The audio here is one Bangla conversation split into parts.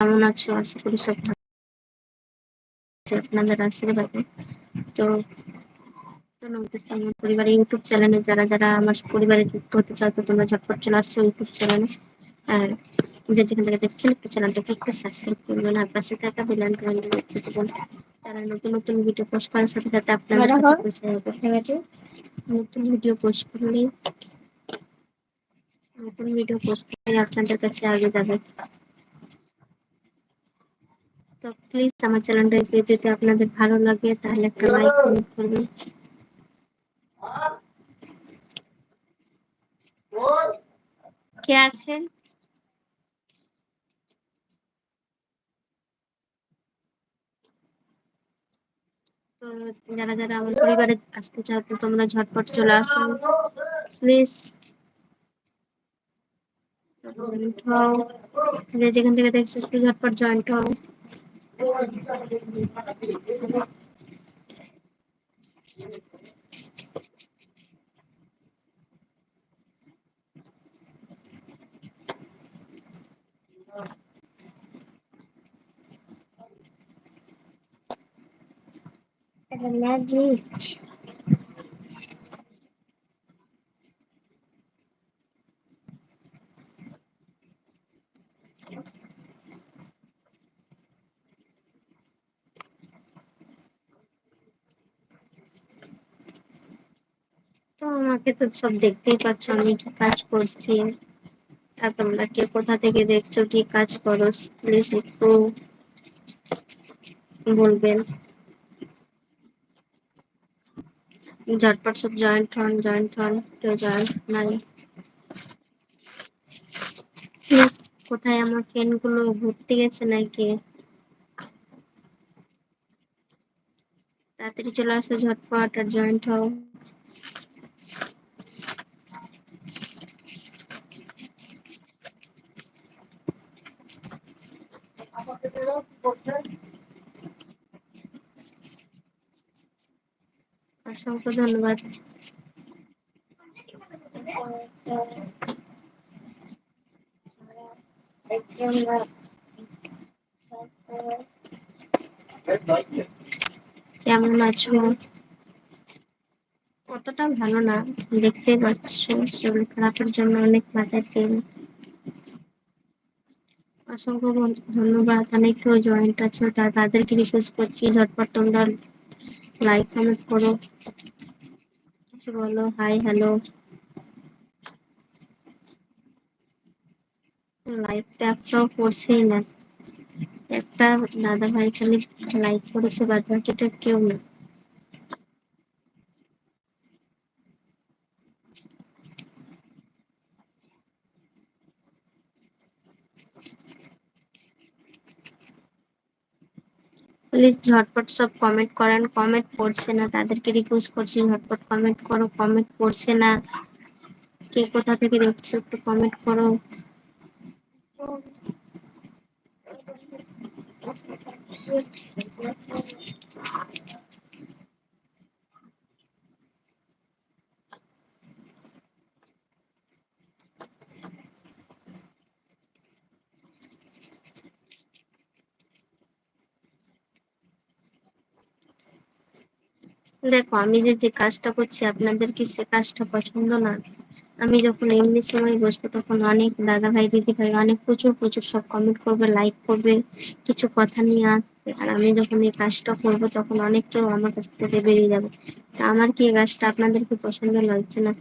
কেমন আছো? আশা করি সব আপনাদের আশীর্বাদে। তো আমার পরিবারের ইউটিউব চ্যানেলে যারা যারা আমার পরিবারে যুক্ত হতে চাও তো তোমরা ঝটপট চলে আসছো ইউটিউব চ্যানেলে। আর যে যেখান থেকে দেখছেন একটু চ্যানেলটাকে একটু সাবস্ক্রাইব করবেন আর পাশে থাকা বেলান কারেন্ট হচ্ছে দেবেন তারা নতুন নতুন ভিডিও পোস্ট করার সাথে সাথে যাবে। নতুন ভিডিও পোস্ট করলে নতুন ভিডিও পোস্ট করলে আপনাদের কাছে আগে যাবে। তো প্লিজ আমার চ্যানেলটা যদি আপনাদের ভালো লাগে, তাহলে একটা লাইক কমেন্ট করবেন। কে আছেন? তো যারা যারা আমার পরিবারে আসতে চাও তোমরা ঝটপট চলে আসো। প্লিজ জয়েন্ট হও যে যেখান থেকে দেখছ একটু ঝটপট জয়েন্ট হও জি তো তো সব দেখতেই পাচ্ছ আমি কি কাজ করছি। আর তোমরা কে কোথা থেকে দেখছ, কি কাজ করো প্লিজ একটু বলবেন। ঝটপট সব জয়েন্ট হন জয়েন্ট হন, কেউ জয়েন্ট নাই। প্লিজ কোথায় আমার ফ্রেন্ডগুলো, ঘুরতে গেছে নাকি? তাড়াতাড়ি চলে আসো, ঝটপট আর জয়েন্ট হও। অসংখ্য ধন্যবাদ। কেমন আছো? অতটা ভালো না, দেখতে পাচ্ছ, শরীর খারাপের জন্য অনেক মাথায় তেল অসংখ্য ধন্যবাদ। অনেক কেউ জয়েন্ট আছো, তা তাদেরকে রিকোয়েস্ট করছি, ঝটপট তোমরা লাইক কমেন্ট করো। কিছু বলো হাই হ্যালো লাইকটা একটাও পড়ছেই না। একটা দাদা ভাই খালি লাইক করেছে বাদ বাকিটা কেউ না। প্লিজ ঝটপট সব কমেন্ট করান কমেন্ট পড়ছে না, তাদেরকে রিকোয়েস্ট করছি, ঝটপট কমেন্ট করো কমেন্ট পড়ছে না। কে কোথা থেকে দেখছ একটু কমেন্ট করো। দেখো, আমি যে যে কাজটা করছি আপনাদের কি সে কাজটা পছন্দ না? আমি যখন এমনি সময় বসবো তখন অনেক দাদা ভাই দিদি ভাই অনেক প্রচুর প্রচুর সব কমেন্ট করবে লাইক করবে, কিছু কথা নিয়ে আসবে। আর আমি যখন এই কাজটা করব তখন অনেক কেউ আমার কাছ থেকে বেরিয়ে যাবে। তা আমার কি এই কাজটা আপনাদের কি পছন্দ লাগছে না?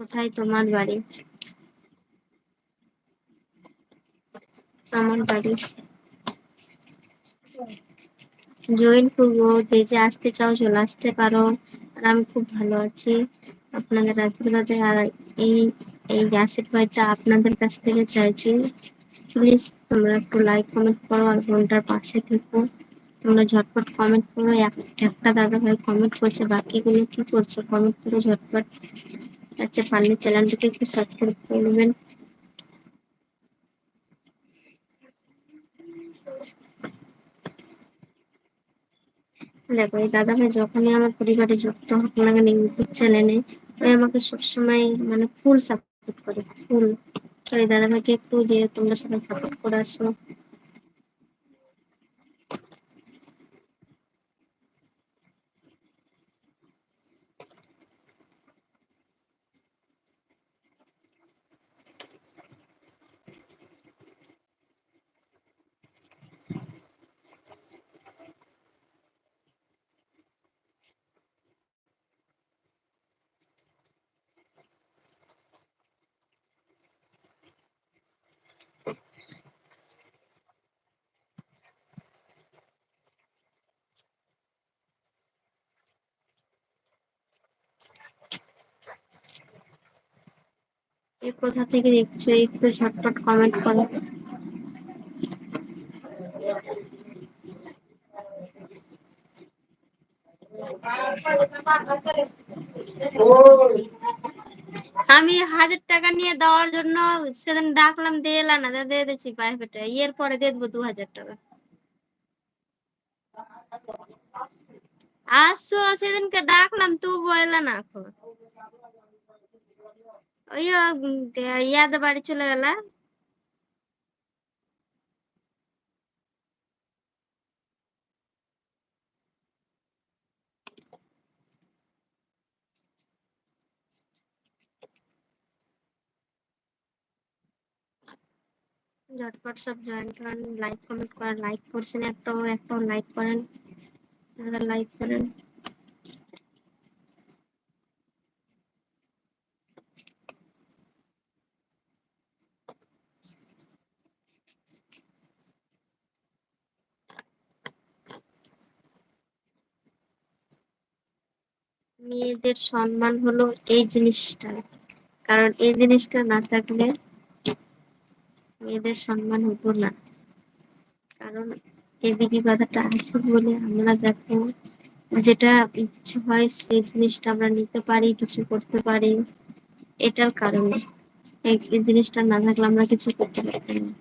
কোথায় তোমার বাড়ি? আমার বাড়ি। জয়েন করব, যে যে আসতে চাও চলে আসতে পারো। আর আমি খুব ভালো আছি। আপনাদের আশীর্বাদে আর এই এই আশীর্বাদটা আপনাদের কাছ থেকে চাইছি। প্লিজ তোমরা একটু লাইক কমেন্ট করো আর বোনটার পাশে থেকো। তোমরা ঝটপট কমেন্ট করো। একটা দাদা ভাই কমেন্ট করছে, বাকিগুলো কি করছে? কমেন্ট করো ঝটপট আচ্ছা পারলে চ্যানেলটাকে একটু সাবস্ক্রাইব করবেন দেখো, এই দাদা ভাই যখনই আমার পরিবারে যুক্ত হোক না চ্যানেলে, ওই আমাকে সবসময় মানে ফুল সাপোর্ট করে ফুল ওই দাদা ভাইকে একটু যে তোমরা সবাই সাপোর্ট করে আসো কোথা থেকে দেখছ? একটু ঝটপট কমেন্ট করো। আমি হাজার টাকা নিয়ে দেওয়ার জন্য সেদিন ডাকলাম, দিয়ে না, দিয়ে দিচ্ছি পেটে ইয়ের পরে দিয়ে দেবো দু হাজার টাকা। আসছো সেদিনকে ডাকলাম তবু এলা না এখন। ওই ইয়াদ বাড়ি চলে গেলা ঝটপট সব জয়েন করেন লাইক কমেন্ট করেন লাইক করছেন একটাও একটাও লাইক করেন লাইক করেন মেয়েদের সম্মান হলো এই জিনিসটা। কারণ এই জিনিসটা না থাকলে মেয়েদের সম্মান হতো না। কারণ এই বিধি বাধাটা আছে বলে আমরা দেখো, যেটা ইচ্ছে হয় সেই জিনিসটা আমরা নিতে পারি, কিছু করতে পারি। এটার কারণে এই জিনিসটা না থাকলে আমরা কিছু করতে পারতাম না।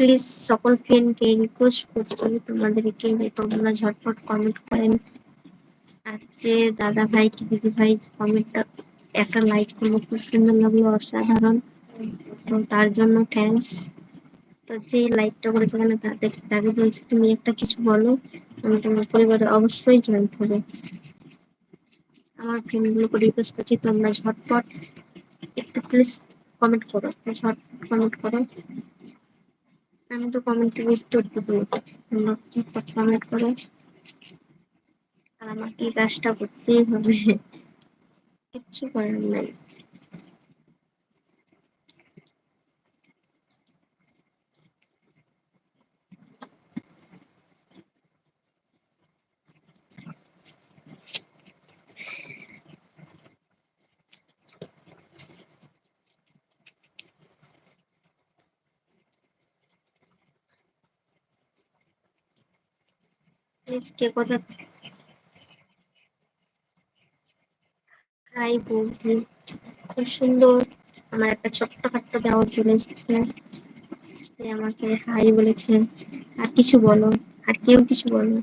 প্লিজ সকল ফ্রেন্ডকে রিকোয়েস্ট করছি তোমাদেরকে যে তোমরা ঝটপট কমেন্ট করেন। যে দাদা ভাই কি দিদি ভাই কমেন্টটা একটা লাইক করল, খুব সুন্দর লাগল, অসাধারণ। তো তার জন্য থ্যাংকস তো যে লাইকটা করেছে মানে তাদের, তাকে বলছি তুমি একটা কিছু বলো, আমি তোমার পরিবারে অবশ্যই জয়েন করব। আমার ফ্রেন্ডগুলোকে রিকোয়েস্ট করছি, তোমরা ঝটপট একটু প্লিজ কমেন্ট করো, ঝটপট কমেন্ট করো। আমি তো কমেন্টের উত্তর দেবো তোমরা কমেন্ট করো? আর আমাকে কাজটা করতেই হবে। কিচ্ছু করার নাই। কে কথা হাই বৌদি খুব সুন্দর আমার একটা ছোট্ট খাট্ট দেওয়ার চলে সে আমাকে হাই বলেছে, আর কিছু বলো, আর কেউ কিছু বলো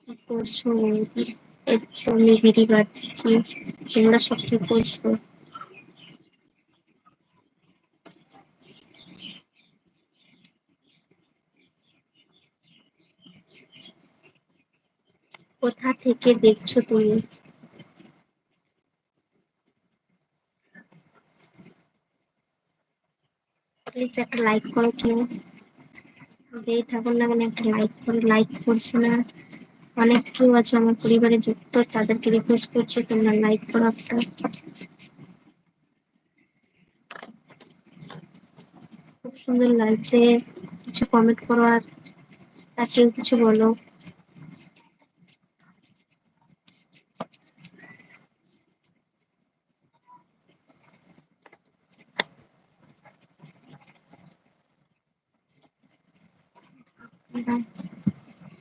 কি করছ? বৌদি এই তো বাড়ছি তোমরা সব কি করছ কোথা থেকে দেখছ তুমি? প্লিজ একটা লাইক করো কেউ যেই থাকুন না কেন একটা লাইক করে লাইক করছে না। অনেক কেউ আছে আমার পরিবারে যুক্ত, তাদেরকে রিকোয়েস্ট করছি তোমরা লাইক করো একটা। খুব সুন্দর লাগছে। কিছু কমেন্ট করো আর তাকেও কিছু বলো।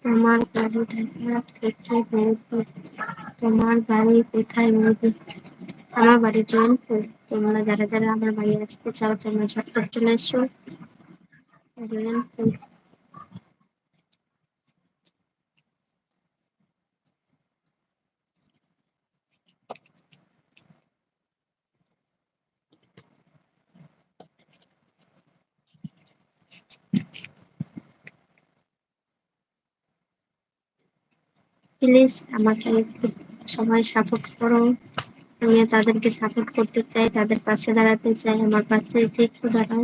তোমার বাড়ি ঢাকা থেকে বৌদি তোমার বাড়ি কোথায় বৌদি আমার বাড়ি জয়ন্তপুর তোমরা যারা যারা আমার বাড়ি আসতে চাও, তোমরা ঝটপট চলে এসো। জয়ন্তপুর প্লিজ আমাকে সবাই সাপোর্ট করো। আমি তাদেরকে সাপোর্ট করতে চাই, তাদের পাশে দাঁড়াতে চাই, আমার পাশে যে একটু দাঁড়াও।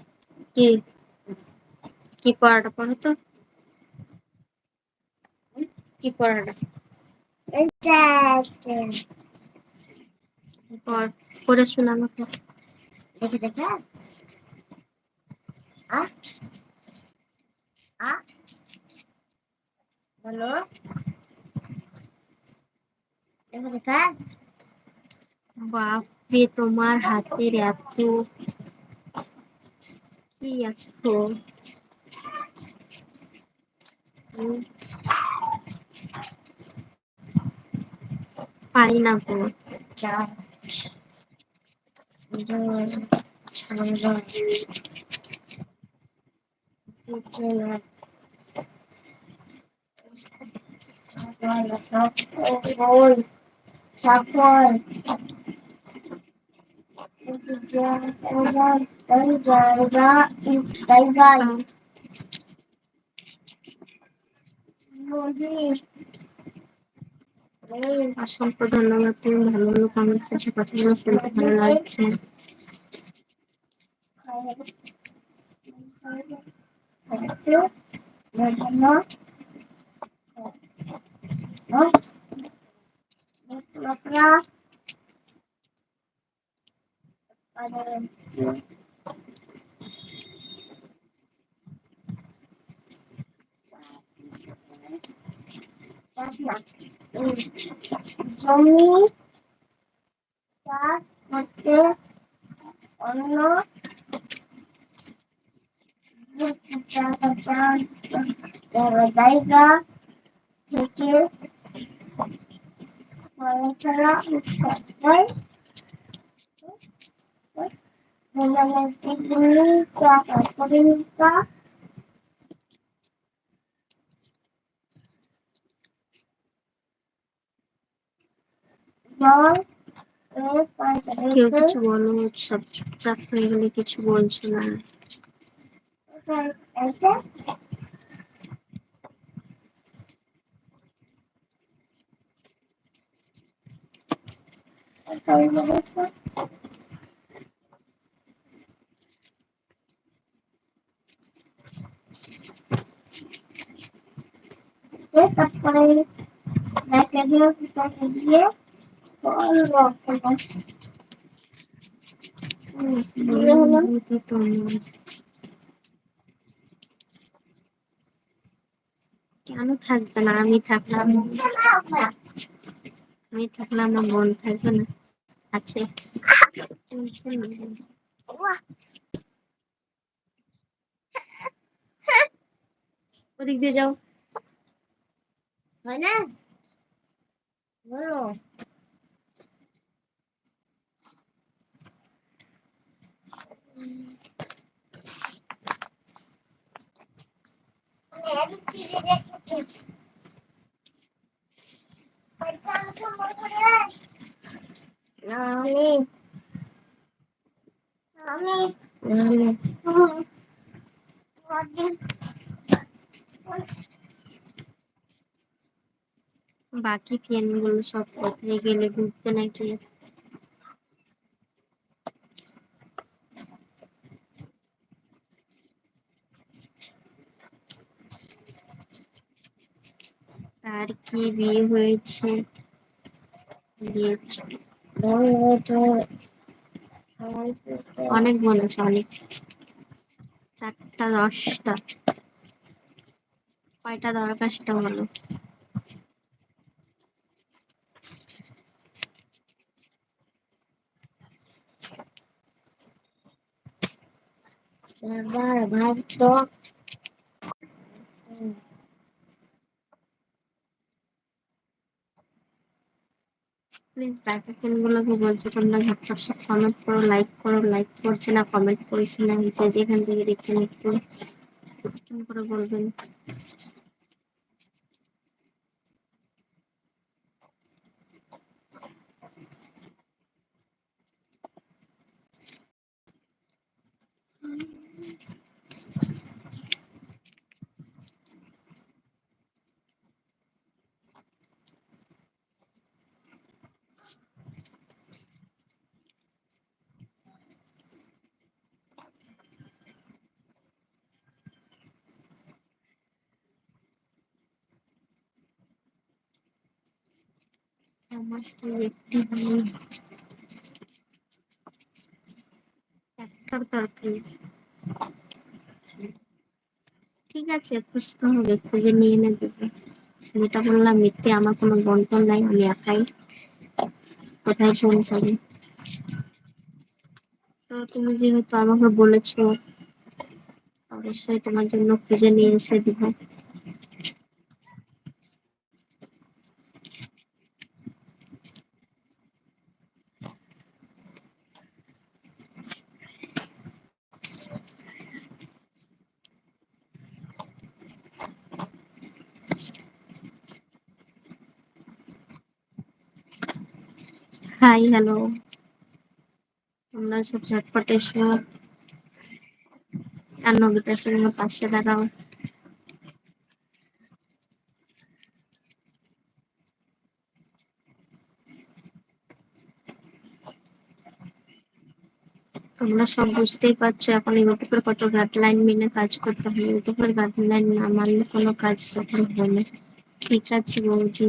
কি কি পড়াটা পড়ো তো? কি পড়াটা? পড় শোনা আমাকে। দেখে দেখে বলো। দেখে দেখে বাপরে তোমার হাতের এত কি হুম। পারি না গো চার দুই ছয় অসংখ্য ধন্যবাদ তুমি ভালো ভালো কমেন্ট করছ কথাগুলো শুনতে ভালো লাগছে। জমি চাষ করতে অন্য জায়গা থেকে মানুষেরা হয় ভূমিকা জল কেউ কিছু বলো সব চুপচাপ হয়ে গেলে কিছু বলছো না। এটা তারপরে ব্যাসে দিয়ে পিতাকে দিয়ে অনুভূতি তোমার কেন থাকবে না? আমি থাকলাম। আমি থাকলাম, আমার মন থাকবে না। আছে। ওদিক দিয়ে যাও। হয় না? বলো আমি আমি আমি বাকি ফ্রেন্ডগুলো সব কোথায় গেলে ঘুরতে নাকি? তার কি বিয়ে হয়েছে? অনেক বলেছে, অনেক। চারটা, দশটা। কয়টা দরকার সেটা বলো। প্লিজ ফ্রেন্ড গুলোকে বলছি তোমরা ঝটপট সব কমেন্ট করো লাইক করো লাইক করছে না কমেন্ট করছে না যেখান থেকে দেখছেন একটু করে বলবেন আমার একটি একটার ঠিক আছে খুঁজতে হবে, খুঁজে নিয়ে এনে দেবো যেটা বললাম, মিথ্যে আমার কোনো বন্টন নাই, আমি একাই। কোথায় পৌঁছাবো তো তুমি যেহেতু আমাকে বলেছ, অবশ্যই তোমার জন্য খুঁজে নিয়ে এসে দিব। হাই হ্যালো তোমরা সব ঝটপট এসো। আর নবিতার সঙ্গে পাশে দাঁড়াও। তোমরা সব বুঝতেই পারছ, এখন ইউটিউবের কত গাইডলাইন মেনে কাজ করতে হয়। ইউটিউবের গাইডলাইন না মানলে কোনো কাজ সফল হবে ঠিক আছে, বৌদি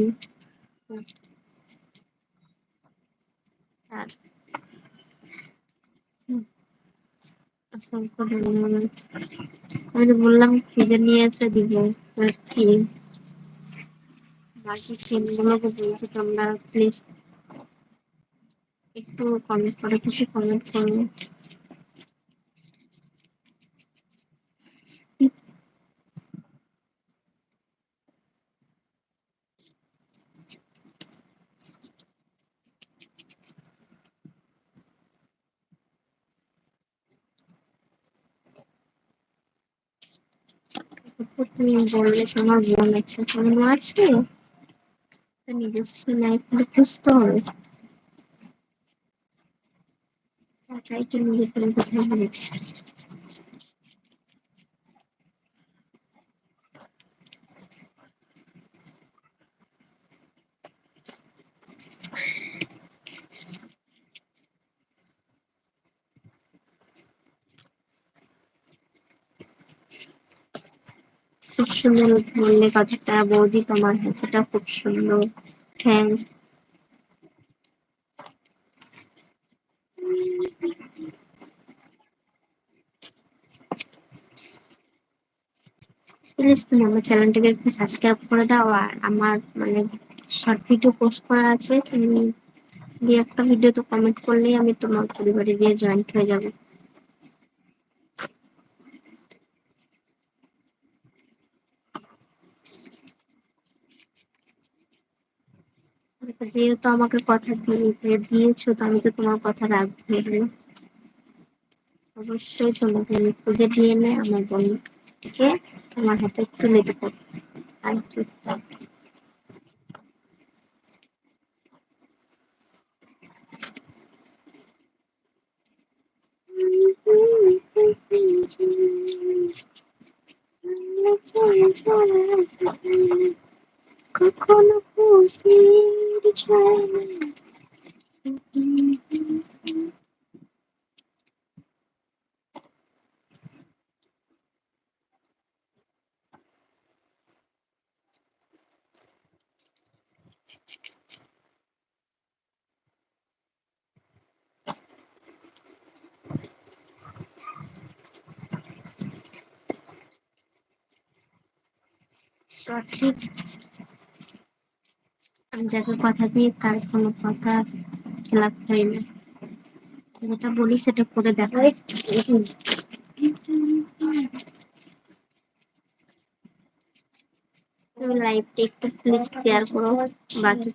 আর হুম, আমি তো বললাম খুঁজে নিয়ে এসে দিব কি? বাকি ফ্রেন্ডগুলোকে বলছি তোমরা প্লিজ একটু কমেন্ট করে, কিছু কমেন্ট করো। তুমি বললে তোমার বোন আছে? বোন আছে? তা নিজস্ব লাইফ খুঁজতে হবে। একাই তুমি নিজের কোথায় হবে খুব সুন্দর বললে কথাটা বৌদি তোমার হাসিটা খুব সুন্দর। থ্যাংক। প্লিজ তুমি আমার চ্যানেলটাকে একটু সাবস্ক্রাইব করে দাও আর আমার মানে শর্ট ভিডিও পোস্ট করা আছে, তুমি দিয়ে একটা ভিডিও তো কমেন্ট করলেই আমি তোমার পরিবারে গিয়ে জয়েন্ট হয়ে যাব। যেহেতু আমাকে কথা দিয়ে দিয়েছ, তো আমি তো তোমার কথা রাখব অবশ্যই তোমাকে আমি খুঁজে দিয়ে নে আমার বোনকে তোমার হাতে একটু নিতে আর Thank you. কখনো খুশির ছয় সঠিক যাকে কথা দিই তার কোনো কথা খেলাপ হয় না। যেটা বলি সেটা করে দেখা লাইভটা একটু প্লিজ শেয়ার করো। বাকি